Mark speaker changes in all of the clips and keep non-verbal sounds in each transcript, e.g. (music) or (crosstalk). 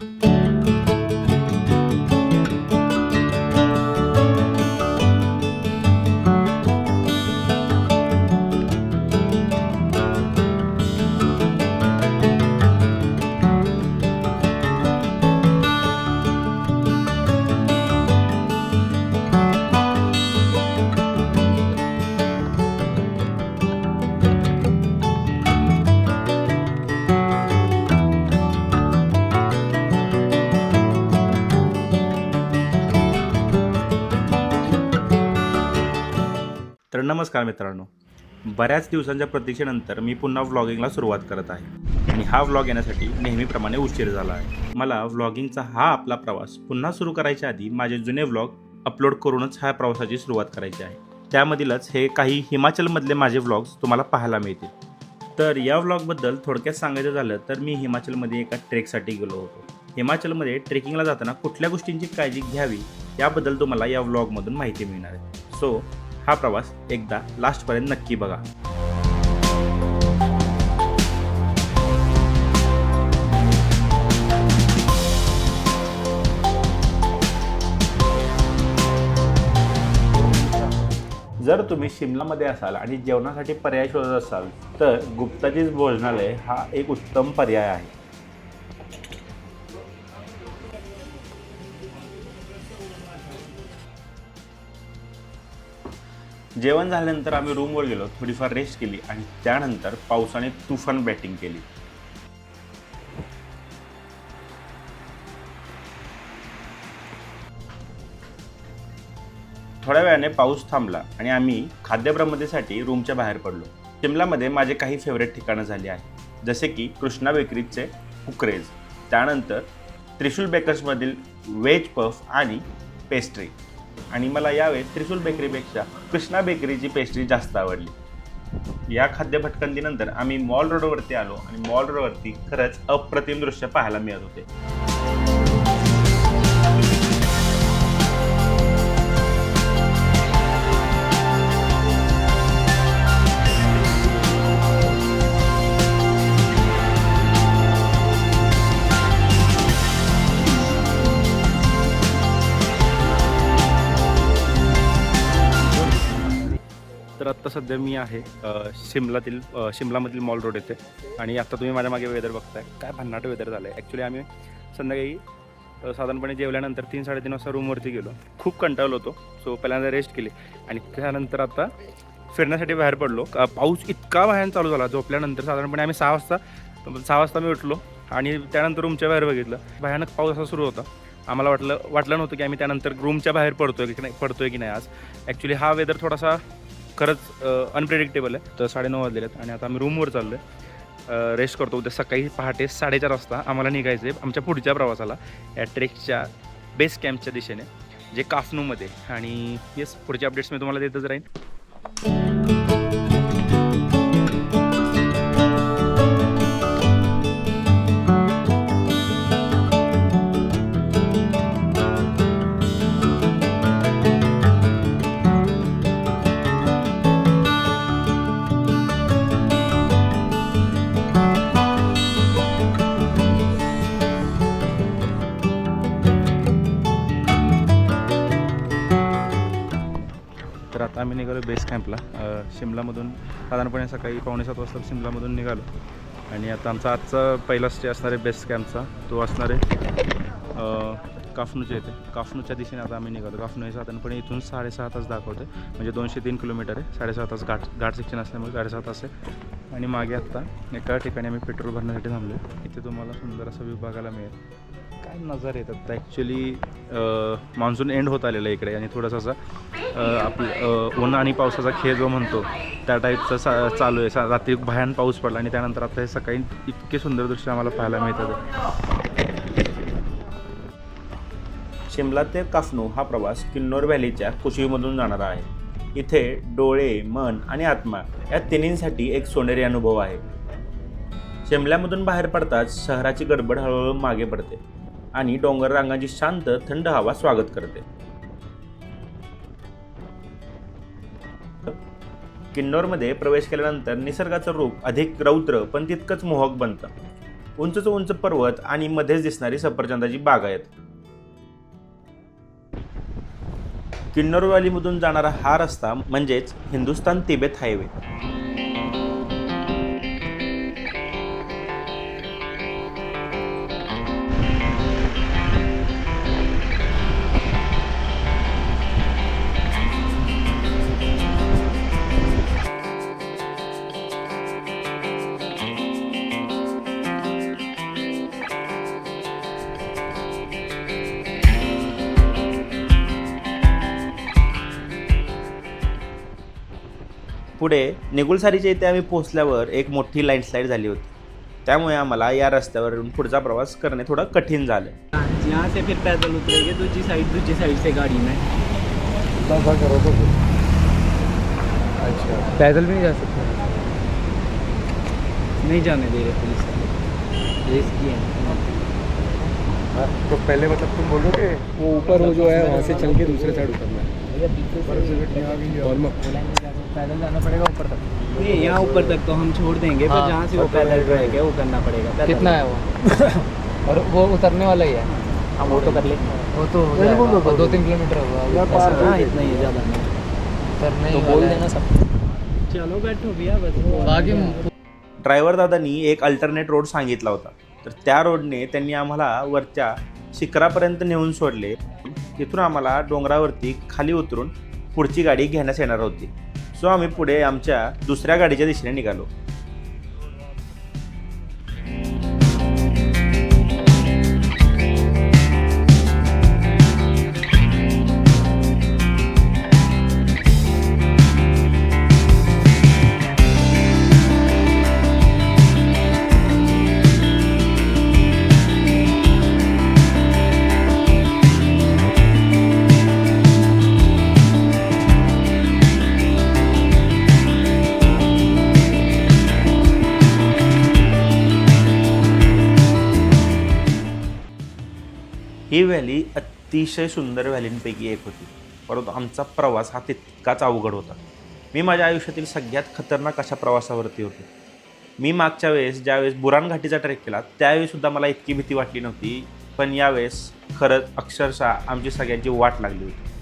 Speaker 1: तर नमस्कार मित्रांनो. बऱ्याच दिवसांच्या प्रतीक्षेनंतर मी पुन्हा व्लॉगिंगला सुरुवात करत आहे. आणि हा व्लॉग येण्यासाठी नेहमीप्रमाणे उशीर झाला आहे. मला व्लॉगिंगचा हा आपला प्रवास पुन्हा सुरू करायच्या आधी माझे जुने व्लॉग अपलोड करूनच ह्या प्रवासाची सुरुवात करायची आहे. त्यामधीलच हे काही हिमाचलमधले माझे व्लॉग्स तुम्हाला पाहायला मिळतील. तर या व्लॉगबद्दल थोडक्यात सांगायचं झालं तर मी हिमाचलमध्ये एका ट्रेकसाठी गेलो होतो. हिमाचलमध्ये ट्रेकिंगला जाताना कुठल्या गोष्टींची काळजी घ्यावी याबद्दल तुम्हाला या व्लॉगमधून माहिती मिळणार आहे. सो हा प्रवास एकदा लास्टपर्यंत नक्की बघा. जर तुम्ही शिमलामध्ये असाल आणि जेवणासाठी पर्याय शोधत असाल तर गुप्ताजीच भोजनालय हा एक उत्तम पर्याय आहे. जेवण झाल्यानंतर आम्ही रूमवर गेलो थोडीफार रेस्ट केली आणि त्यानंतर पावसाने तुफान बॅटिंग केली. थोड्या वेळाने पाऊस थांबला आणि आम्ही खाद्यप्रमतेसाठी रूमच्या बाहेर पडलो. शिमलामध्ये माझे काही फेवरेट ठिकाणं झाली आहेत जसे की कृष्णा बेकरीचे कुकरेज त्यानंतर त्रिशूल बेकर्समधील वेज पफ आणि पेस्ट्री आणि मला यावेळेस त्रिशूल बेकरीपेक्षा कृष्णा बेकरीची पेस्ट्री जास्त आवडली. या खाद्य भटकंतीनंतर आम्ही मॉल रोडवरती आलो आणि मॉल रोडवरती खरंच अप्रतिम दृश्य पाहायला मिळत होते. तर आत्ता सध्या मी आहे शिमलातील शिमलामधील मॉल रोड येथे. आणि आता तुम्ही माझ्या मागे वेदर बघताय. काय भन्नाट वेदर झालं आहे ॲक्च्युली आम्ही संध्याकाळी साधारणपणे जेवल्यानंतर तीन साडेतीन वाजता रूमवरती गेलो. खूप कंटाळलो होतो. सो पहिल्यांदा रेस्ट केली. आणि त्यानंतर आता फिरण्यासाठी बाहेर पडलो. पाऊस इतका भयान चालू झाला. झोपल्यानंतर साधारणपणे आम्ही सहा वाजता सहा वाजता मी उठलो. आणि त्यानंतर रूमच्या बाहेर बघितलं. भयानक पाऊस असा सुरू होता. आम्हाला वाटलं वाटलं नव्हतं की आम्ही त्यानंतर रूमच्या बाहेर पडतोय की नाही पडतोय की नाही आज. ॲक्च्युली हा वेदर थोडासा खरंच अनप्रेडिक्टेबल आहे. तर साडेनऊ वाजलेले आहेत आणि आता आम्ही रूमवर चाललो आहे रेस्ट करतो उद्या सकाळी पहाटे साडेचार वाजता आम्हाला निघायचं आहे आमच्या पुढच्या प्रवासाला या ट्रेकच्या बेस कॅम्पच्या दिशेने जे काफनूमध्ये. आणि येस पुढचे अपडेट्स मी तुम्हाला देतच राहीन. आता आम्ही निघालो बेस कॅम्पला शिमलामधून साधारणपणे सकाळी पावणे सात वाजता शिमलामधून निघालो. आणि आता आमचा आजचा पहिला स्टे असणार आहे बेस कॅम्पचा तो असणार आहे काफनूच्या इथे. काफनूच्या दिशेने आता आम्ही निघालो. काफनू हे साधारणपणे इथून साडेसहा तास दाखवते म्हणजे दोनशे तीन किलोमीटर आहे. साडेसहा तास घाट घाट सेक्शन असल्यामुळे साडेसहा तास आहे. आणि मागे आत्ता एका ठिकाणी आम्ही पेट्रोल भरण्यासाठी थांबलो इथे तुम्हाला सुंदर असा विभागाला मिळेल. काय नजर येतात? ॲक्च्युली मान्सून एंड होत आलेला आहे इकडे आणि थोडासा असा आपलं ऊन आणि पावसाचा खेळ जो म्हणतो त्या टाईपचा सा चालू आहे. सा रात्री भयान पाऊस पडला आणि त्यानंतर आता हे सकाळी इतके सुंदर दृश्य आम्हाला पाहायला मिळतात. शिमला ते काफनू हा प्रवास किन्नौर व्हॅलीच्या कुशीमधून जाणारा आहे. इथे डोळे मन आणि आत्मा या तिन्हींसाठी एक सोनेरी अनुभव आहे. शिमल्यामधून बाहेर पडताच शहराची गडबड हळूहळू मागे पडते. आणि डोंगर रांगांची शांत थंड हवा स्वागत करते. किन्नौरमध्ये प्रवेश केल्यानंतर निसर्गाचं रूप अधिक रौद्र पण तितकंच मोहक बनतं. उंचच उंच पर्वत आणि मध्येच दिसणारी सफरचंदाची बाग आहेत. किन्नौर व्हॅलीमधून जाणारा हा रस्ता म्हणजेच हिंदुस्तान तिबेत हायवे. पुढे निगुलसारीच्या इथे आम्ही पोहोचल्यावर एक मोठी लँडस्लाईड झाली होती. त्यामुळे आम्हाला या रस्त्यावरून पुढचा प्रवास करणे थोडं कठीण झालं.
Speaker 2: यहाँ से फिर पैदल उतरेंगे दूसरी साइड दूसरी साइड से गाड़ी में.
Speaker 3: ऐसा करो तो फिर. अच्छा. पैदल भी नहीं जा सकते
Speaker 2: नहीं जाने दे रहे पुलिस वाले। रिस्की है।
Speaker 3: तो पहले मतलब तुम बोलो कि वो ऊपर वो जो है वहाँ से चल के दूसरे साइड उतरना है।
Speaker 2: पैदल जाना पड़ेगा ऊपर तक? नहीं यहाँ ऊपर तक तो हम छोड़ देंगे पर
Speaker 3: हाँ,
Speaker 2: जहाँ से वो पैदल
Speaker 3: नहीं
Speaker 2: रहेगा वो करना पड़ेगा।
Speaker 4: कितना है वो? (laughs) और वो उतरने वाला ही है?
Speaker 2: हम वो तो कर लेंगे
Speaker 4: वो तो हो
Speaker 3: दो।
Speaker 4: तीन किलोमीटर
Speaker 3: मैं
Speaker 4: होगा
Speaker 3: पार
Speaker 2: हाँ। इतना ही है, ज़्यादा नहीं।
Speaker 4: उतरने
Speaker 2: तो
Speaker 4: ही
Speaker 2: बोल
Speaker 4: है।
Speaker 2: देना सब। चलो बैठो भैया बस
Speaker 4: बाकी
Speaker 1: ड्रायव्हर दादांनी एक अल्टरनेट रोड सांगितला होता. तर त्या रोडने त्यांनी आम्हाला वरच्या शिखरापर्यंत नेऊन सोडले. तिथून आम्हाला डोंगरावरती खाली उतरून पुढची गाडी घेण्यास येणार होती. सो आम्ही पुढे आमच्या दुसऱ्या गाडीच्या दिशेने निघालो ही व्हॅली अतिशय सुंदर व्हॅलींपैकी एक होती. परंतु आमचा प्रवास हा तितकाच अवघड होता. मी माझ्या आयुष्यातील सगळ्यात खतरनाक अशा प्रवासावरती होतो. मी मागच्या वेळेस ज्यावेळेस बुरान घाटीचा ट्रेक केला त्यावेळीसुद्धा मला इतकी भीती वाटली नव्हती. पण यावेळेस खरंच अक्षरशः आमची सगळ्यांची वाट लागली होती.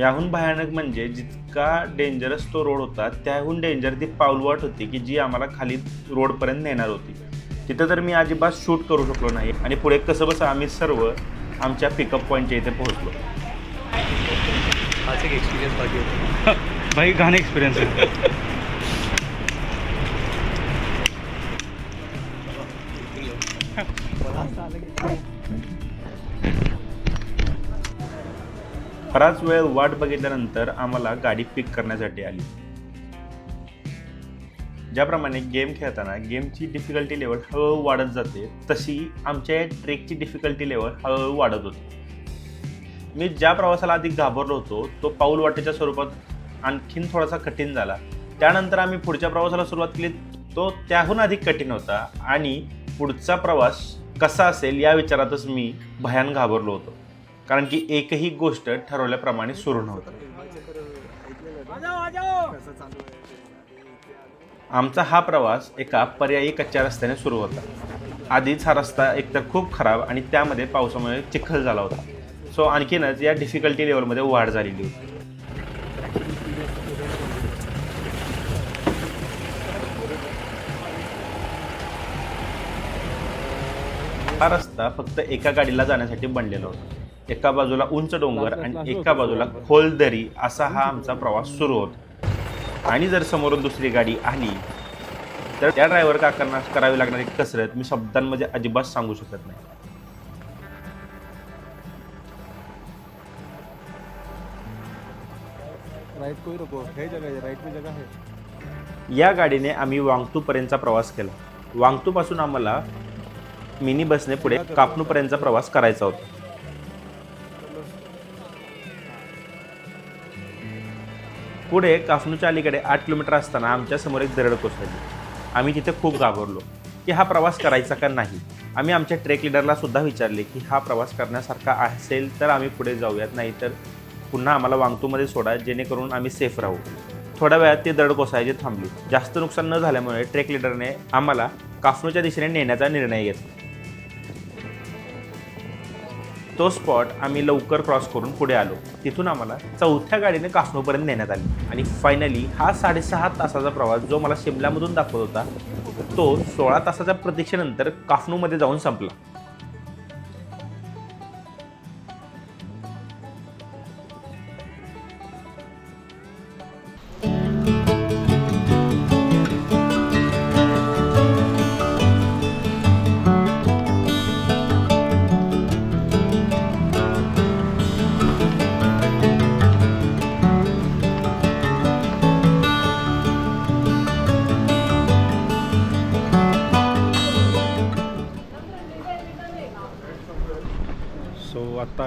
Speaker 1: याहून भयानक म्हणजे जितका डेंजरस तो रोड होता त्याहून डेंजर ती पाऊलवाट होती की जी आम्हाला खाली रोडपर्यंत नेणार होती. तिथं तर मी अजिबात शूट करू शकलो नाही आणि पुढे कसं बसं आम्ही सर्व आमच्या पिकअप पॉईंटच्या इथे पोहोचलो.
Speaker 3: आज एक एक्सपीरियंस बाकी होता. (laughs)
Speaker 1: भाई घाण एक्सपिरियन्स आहे. (laughs) (laughs) बराच वेळ वाट बघितल्यानंतर आम्हाला गाडी पिक करण्यासाठी आली. ज्याप्रमाणे गेम खेळताना गेमची डिफिकल्टी लेवल हळूहळू वाढत जाते तशी आमच्या ट्रेकची डिफिकल्टी लेवल हळूहळू वाढत होती. मी ज्या प्रवासाला आधी घाबरलो होतो तो पाऊल वाटेच्या स्वरूपात आणखीन थोडासा कठीण झाला. त्यानंतर आम्ही पुढच्या प्रवासाला सुरुवात केली तो त्याहून अधिक कठीण होता आणि पुढचा प्रवास कसा असेल या विचारातच मी भयान घाबरलो होतो. कारण की एकही गोष्ट ठरवल्याप्रमाणे सुरू नव्हती. आमचा हा प्रवास एका पर्यायी कच्च्या रस्त्याने सुरू होता. आधीच हा रस्ता एकतर खूप खराब आणि त्यामध्ये पावसामुळे चिखल झाला होता. सो आणखीनच या डिफिकल्टी लेवलमध्ये वाढ झालेली होती. हा रस्ता फक्त एका गाडीला जाण्यासाठी बनलेला होता. एका बाजूला उंच डोंगर आणि एका बाजूला खोल दरी असा हा आमचा प्रवास सुरू होता. आणि जर समोरून दुसरी गाडी आली तर त्या ड्रायव्हर काकांना करावी लागणारी कसरत मी शब्दांमध्ये अजिबात सांगू शकत नाही.
Speaker 3: राइट को रुको जगह राइट में जगह
Speaker 1: या गाडीने आम्ही वांगतूपर्यंतचा प्रवास केला. वांगतूपासून आम्हाला मिनी बसने पुढे कापणूपर्यंतचा प्रवास करायचा होता.
Speaker 5: पुढे काफनूच्या अलीकडे आठ किलोमीटर असताना आमच्यासमोर एक दरड कोसळली. आम्ही तिथे खूप घाबरलो की हा प्रवास करायचा का नाही? आम्ही आमच्या ट्रेक लिडरला सुद्धा विचारले की हा प्रवास करण्यासारखा असेल तर आम्ही पुढे जाऊयात नाही तर पुन्हा आम्हाला वांगतूमध्ये सोडा जेणेकरून आम्ही सेफ राहू. थोड्या वेळात ती दरड कोसळायची थांबली. जास्त नुकसान न झाल्यामुळे ट्रेक लिडरने आम्हाला काफनूच्या दिशेने नेण्याचा निर्णय घेतला. तो स्पॉट आम्ही लवकर क्रॉस करून पुढे आलो. तिथून आम्हाला चौथ्या गाडीने कासनोपर्यंत नेण्यात आली. आणि फायनली हा साडेसहा तासाचा प्रवास जो मला शिमल्यामधून दाखवत होता तो सोळा तासाच्या प्रतीक्षेनंतर काफनूमध्ये जाऊन संपला.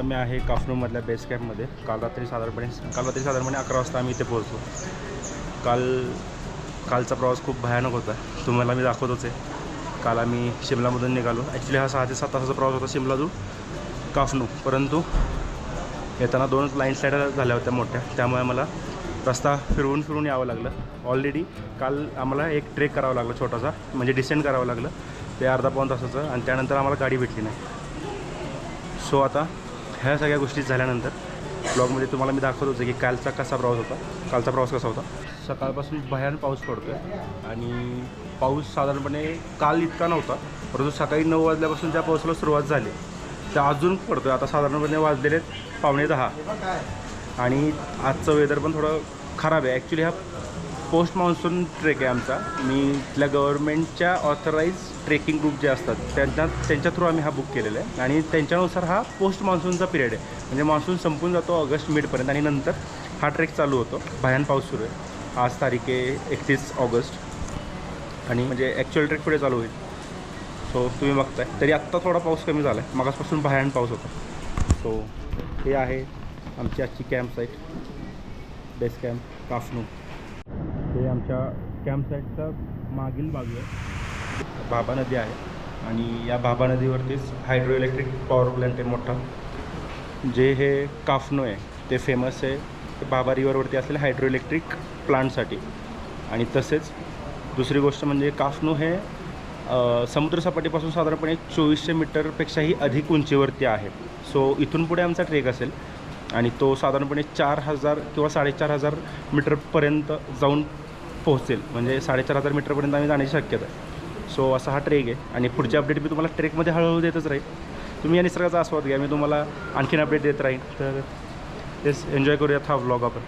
Speaker 5: मी आम्ही आहे काफनूमधल्या बेस कॅम्पमध्ये काल रात्री साधारणपणे काल रात्री साधारणपणे अकरा वाजता आम्ही इथे पोहोचलो. काल कालचा प्रवास खूप भयानक होता. तुम्हाला मी दाखवतोच आहे. काल आम्ही शिमलामधून निघालो. ॲक्च्युली हा सहा ते सात तासाचा प्रवास होता शिमला टू काफनू परंतु येताना दोन लाईन स्लाईड झाल्या होत्या मोठ्या. त्यामुळे मला रस्ता फिरवून फिरून यावं लागलं. ऑलरेडी काल आम्हाला एक ट्रेक करावा लागला छोटासा. म्हणजे डिसेंड करावं लागलं. ते अर्धा पाऊन तासाचं. आणि त्यानंतर आम्हाला गाडी भेटली नाही. सो आता ह्या सगळ्या गोष्टी झाल्यानंतर ब्लॉगमध्ये तुम्हाला मी दाखवत होतो की कालचा कसा प्रवास होता कालचा प्रवास कसा होता. सकाळपासून भयान पाऊस पडतो आहे आणि पाऊस साधारणपणे काल इतका नव्हता परंतु सकाळी नऊ वाजल्यापासून ज्या पावसाला सुरुवात झाली त्या अजून पडतो आहे आता साधारणपणे वाजलेले आहेत पावणे दहा. आणि आजचं वेदर पण थोडं खराब आहे. ॲक्च्युली हा पोस्ट मान्सून ट्रेक आहे आमचा. मी इथल्या गव्हर्नमेंटच्या ऑथराईज ट्रेकिंग ग्रुप जे असतात त्यांना त्यांच्या थ्रू आम्ही हा बुक केलेला आहे. आणि त्यांच्यानुसार हा पोस्ट मान्सूनचा पिरियड आहे. म्हणजे मान्सून संपून जातो ऑगस्ट मिडपर्यंत आणि नंतर हा ट्रेक चालू होतो. भयान पाऊस सुरू आहे. आज तारीख आहे एकतीस ऑगस्ट. आणि म्हणजे ॲक्च्युअल ट्रेक पुढे चालू होईल. सो तुम्ही बघताय. तरी आत्ता थोडा पाऊस कमी झाला आहे मागासपासून भयान पाऊस होता. सो हे आहे आमची आजची camp site base camp Kafnu हे आमच्या कॅम्प साईटचा मागील बाजू आहे. बाबा नदी आहे आणि या बाबा नदीवरतीच हायड्रो इलेक्ट्रिक पॉवर प्लॅन्ट आहे मोठा. जे हे काफनो आहे ते फेमस आहे. ते रिवरवरती असलेल्या हायड्रो इलेक्ट्रिक प्लांटसाठी आणि तसेच दुसरी गोष्ट म्हणजे काफनो हे समुद्रसपाटीपासून साधारणपणे चोवीसशे मीटरपेक्षाही अधिक उंचीवरती आहे. सो इथून पुढे आमचा ट्रेक असेल. आणि तो साधारणपणे चार हजार किंवा साडेचार हजार मीटरपर्यंत जाऊन पोहोचेल. म्हणजे साडेचार हजार मीटरपर्यंत आम्ही जाण्याची शक्यता आहे. सो असा हा ट्रेक आहे. आणि पुढचे अपडेट मी तुम्हाला ट्रेकमध्ये हळूहळू देतच राहील. तुम्ही या निसर्गाचा आस्वाद घ्या. मी तुम्हाला आणखीन अपडेट देत राहीन. तर तेच एन्जॉय करूयात हा व्लॉग आपण.